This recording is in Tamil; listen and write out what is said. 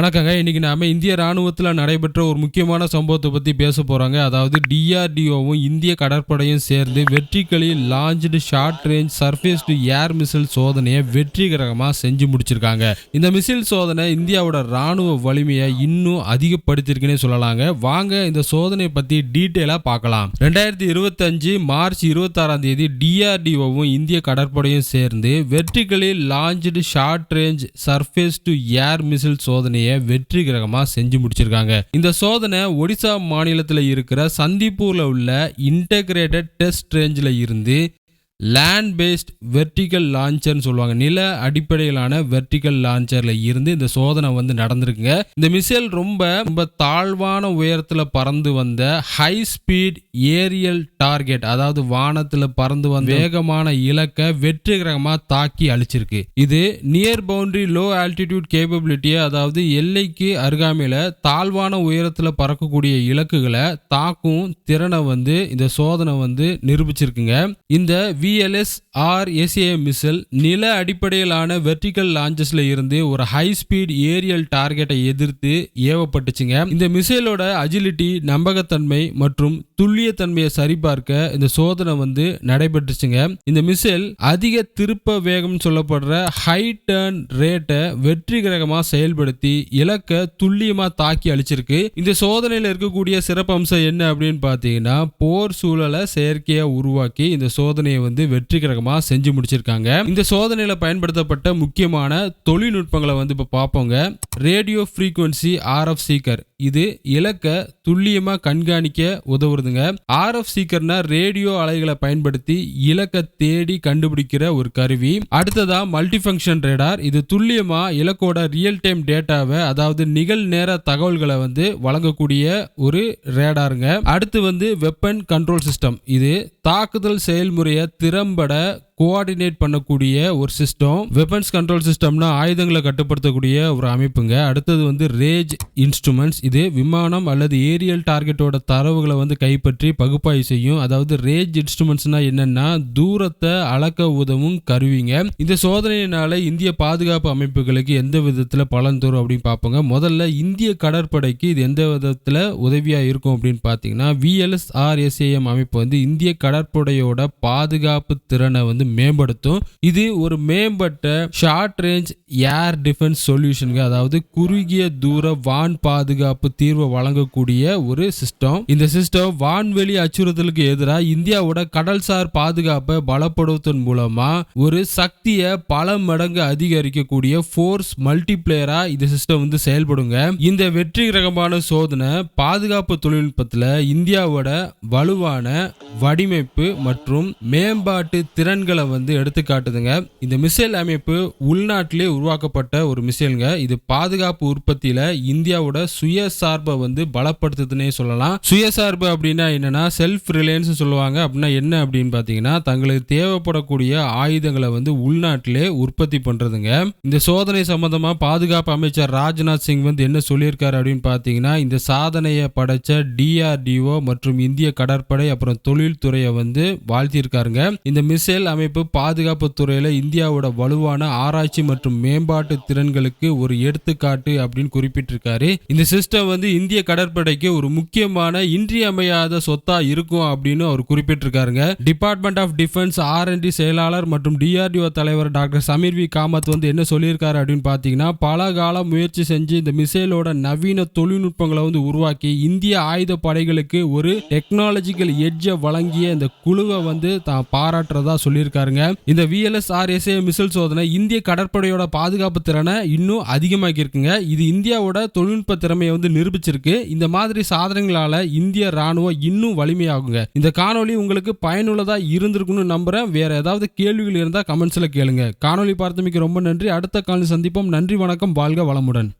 வணக்கங்க. இன்றைக்கி நாம இந்திய ராணுவத்தில் நடைபெற்ற ஒரு முக்கியமான சம்பவத்தை பற்றி பேச போகிறாங்க அதாவது டிஆர்டிஓவும் இந்திய கடற்படையும் சேர்ந்து vertically launched short range surface to air missile சோதனையை வெற்றிகரமாக செஞ்சு முடிச்சிருக்காங்க. இந்த மிசைல் சோதனை இந்தியாவோட ராணுவ வலிமையை இன்னும் அதிகப்படுத்திருக்குன்னே சொல்லலாங்க. வாங்க இந்த சோதனை பற்றி டீட்டெயிலாக பார்க்கலாம். ரெண்டாயிரத்தி இருபத்தஞ்சு மார்ச் இருபத்தாறாம் தேதி டிஆர்டிஓவும் இந்திய கடற்படையும் சேர்ந்து vertically launched short range surface to air missile சோதனையை வெற்றிகரமா செஞ்சு முடிச்சிருக்காங்க. இந்த சோதனை ஒடிசா மாநிலத்தில் இருக்கிற சந்திப்பூர்ல உள்ள இன்டகிரேட்டட் டெஸ்ட் ரேஞ்சில் இருந்து லேண்ட் பேஸ்ட் வெர்டிக்கல் லான்ச்சர்னு சொல்லுவாங்க. நில அடிப்படையிலான வெர்டிக்கல் லான்ச்சர்ல இருந்து இந்த சோதனை வந்து நடந்திருக்குங்க. இந்த மிசைல் ரொம்ப ரொம்ப தாழ்வான உயரத்துல பறந்து வந்த ஹை ஸ்பீட் ஏரியல் டார்கெட் அதாவது வானத்துல பறந்து வந்த வேகமான இலக்கை வெற்றிகரமா தாக்கி அழிச்சிருக்கு. இது நியர் பவுண்டரி லோ ஆல்டிடியூட் கேப்பபிலிட்டியை அதாவது எல்லைக்கு அருகாமையில தாழ்வான உயரத்துல பறக்கக்கூடிய இலக்குகளை தாக்கும் திறனை வந்து இந்த சோதனை வந்து நிரூபிச்சிருக்குங்க. இந்த விஎல்எஸ் ஆர் நில அடிப்படையிலான வெர்டிக்கல் லான்ச்சஸ்ல இருந்து ஒரு ஹை ஸ்பீட் ஏரியல் டார்கெட்டை எதிர்த்து ஏவப்பட்டுச்சுங்க. இந்த மிசைலோட அஜிலிட்டி நம்பகத்தன்மை மற்றும் துல்லியத்தன்மையை சரிபார்க்க இந்த சோதனை வந்து நடைபெற்றுச்சுங்க. இந்த மிசைல் அதிக திருப்ப வேகம் சொல்லப்படுற ஹை டர்ன் ரேட்டை வெற்றிகரமாக செயல்படுத்தி இலக்க துல்லியமா தாக்கி அழிச்சிருக்கு. இந்த சோதனையில் இருக்கக்கூடிய சிறப்பம்சம் என்ன அப்படின்னு பார்த்தீங்கன்னா போர் சூழலை செயற்கையாக உருவாக்கி இந்த சோதனையை வந்து வெற்றிகரமாக செஞ்சு முடிச்சிருக்காங்க. இந்த சோதனையில பயன்படுத்தப்பட்ட முக்கியமான தொழில்நுட்பங்களை வந்து இப்போ பார்ப்போங்க. ரேடியோ ஃப்ரீக்குவன்சி ஆர்எஃப் சீக்கர் இது இலக்க துல்லியமா கண்காணிக்க உதவுறதுங்க. ஆர்எஃப் சீக்கர்னா ரேடியோ அலைகளை பயன்படுத்தி இலக்க தேடி கண்டுபிடிக்கிற ஒரு கருவி. அடுத்ததா மல்டி ஃபங்க்ஷன் ரேடார் இது துல்லியமா இலக்கோட ரியல் டைம் டேட்டாவை அதாவது நிகழ் நேர தகவல்களை வந்து வழங்கக்கூடிய ஒரு ரேடாருங்க அடுத்து வந்து வெப்பன் கண்ட்ரோல் சிஸ்டம் இது தாக்குதல் செயல்முறையை திறம்பட கோஆர்டினேட் பண்ணக்கூடிய ஒரு சிஸ்டம் வெப்பன்ஸ் கண்ட்ரோல் சிஸ்டம்னா ஆயுதங்களை கட்டுப்படுத்தக்கூடிய ஒரு அமைப்புங்க. அடுத்தது வந்து ரேஜ் இன்ஸ்ட்ருமெண்ட்ஸ் இது விமானம் அல்லது ஏரியல் டார்கெட்டோட தரவுகளை வந்து கைப்பற்றி பகுப்பாய்வு செய்யும். அதாவது ரேஜ் இன்ஸ்ட்ருமெண்ட்ஸ்னா என்னன்னா தூரத்தை அளக்க உதவும் கருவிங்க. இந்த சோதனையினால இந்திய பாதுகாப்பு அமைப்புகளுக்கு எந்த விதத்துல பலன் தரும் அப்படின்னு பார்ப்போங்க. முதல்ல இந்திய கடற்படைக்கு இது எந்த விதத்துல உதவியா இருக்கும் அப்படின்னு பார்த்தீங்கன்னா விஎல்எஸ்ஆர்எஸ்ஏஎம் அமைப்பு வந்து இந்திய கடற்படையோட பாதுகாப்பு திறனை வந்து மேம்படுத்தும். இது ஒரு மேம்பட்ட ஷார்ட் ரேஞ்ச் ஏர் டிஃபென்ஸ் சொல்யூஷனுக்கு அதாவது குறுகிய தூர வான் பாதுகாப்பு தீர்வை வழங்கக்கூடிய ஒரு சிஸ்டம் இந்த சிஸ்டம் வான்வெளி அச்சுறுத்தலுக்கு எதிராக இந்தியாவோட கடல்சார் பாதுகாப்பை பலப்படுத்துவதன் மூலமா ஒரு சக்தியை பல மடங்கு அதிகரிக்கக்கூடிய ஃபோர்ஸ் மல்டிப்ளேயரா இந்த சிஸ்டம் வந்து செயல்படுங்க. இந்த வெற்றிகரமான சோதனை பாதுகாப்பு தொழில்நுட்பத்தில் இந்தியாவோட வலுவான வடிவமைப்பு மற்றும் மேம்பாட்டு திறன்களை வந்து எடுத்துக்காட்டுதுங்க இந்த மிசைல் அமைப்பு உள்நாட்டிலே உருவாக்கப்பட்ட ஒரு மிசைலுங்க. இது பாதுகாப்பு உற்பத்தியில இந்தியாவோட சுயசார்பை வந்து பலப்படுத்துதுன்னே சொல்லலாம். சுயசார்பு அப்படின்னா என்னன்னா செல்ஃப் ரிலையன்ஸ் சொல்லுவாங்க. அப்படின்னா என்ன அப்படின்னு பார்த்தீங்கன்னா தங்களுக்கு தேவைப்படக்கூடிய ஆயுதங்களை வந்து உள்நாட்டிலே உற்பத்தி பண்றதுங்க. இந்த சோதனை சம்பந்தமா பாதுகாப்பு அமைச்சர் ராஜ்நாத் சிங் வந்து என்ன சொல்லியிருக்காரு அப்படின்னு பார்த்தீங்கன்னா இந்த சாதனையை படைச்ச டிஆர்டிஓ மற்றும் இந்திய கடற்படை அப்புறம் தொழில்துறையை வந்து வாழ்த்தியிருக்காருங்க. இந்த மிசைல் அமைப்பு பாதுகாப்பு துறையில் இந்தியாவோட வலுவான ஆராய்ச்சி மற்றும் மேம்பாட்டு திறன்களுக்கு ஒரு எடுத்துக்காட்டு அப்படின்னு குறிப்பிட்டிருக்காரு. இந்த சிஸ்டம் வந்து இந்திய கடற்படைக்கு ஒரு முக்கியமான இன்றியமையாத சொத்தா இருக்கும் அப்படின்னு அவர் குறிப்பிட்டிருக்காருங்க. Department of defence R and D செயலாளர் மற்றும் டிஆர்டிஓ தலைவர் டாக்டர் சமீர் வி. காமத் வந்து என்ன சொல்லியிருக்காரு அப்படின்னு பார்த்தீங்கன்னா பல காலம் முயற்சி செஞ்சு இந்த மிசைலோட நவீன தொழில்நுட்பங்களை வந்து உருவாக்கி இந்திய ஆயுத படைகளுக்கு ஒரு டெக்னாலஜிக்கல் எட்ஜை வழங்கிய இந்த குழுவை வந்து தான் பாராட்டுறதா சொல்லியிருக்காருங்க இந்த விஎல்எஸ் ஆர்எஸ்ஏ மிசைல் சோதனை இந்திய கடற்படையோட பாதுகாப்பு திறனை இன்னும் அதிகமாக்கி இருக்குங்க இது இந்தியாவோட தொழில்நுட்ப திறமையை வந்து நிரூபிச்சிருக்கு. இந்த மாதிரி சாதனைகளால இந்திய ராணுவம் இன்னும் வலிமையாகுங்க. இந்த காணொலி உங்களுக்கு பயனுள்ளதா இருந்திருக்கும்னு நம்புறேன். வேற ஏதாவது கேள்விகள் இருந்தால் கமெண்ட்ஸ்ல கேளுங்க. காணொளி பார்த்தமைக்கு ரொம்ப நன்றி. அடுத்த காணொளி சந்திப்போம். நன்றி வணக்கம். வாழ்க வளமுடன்.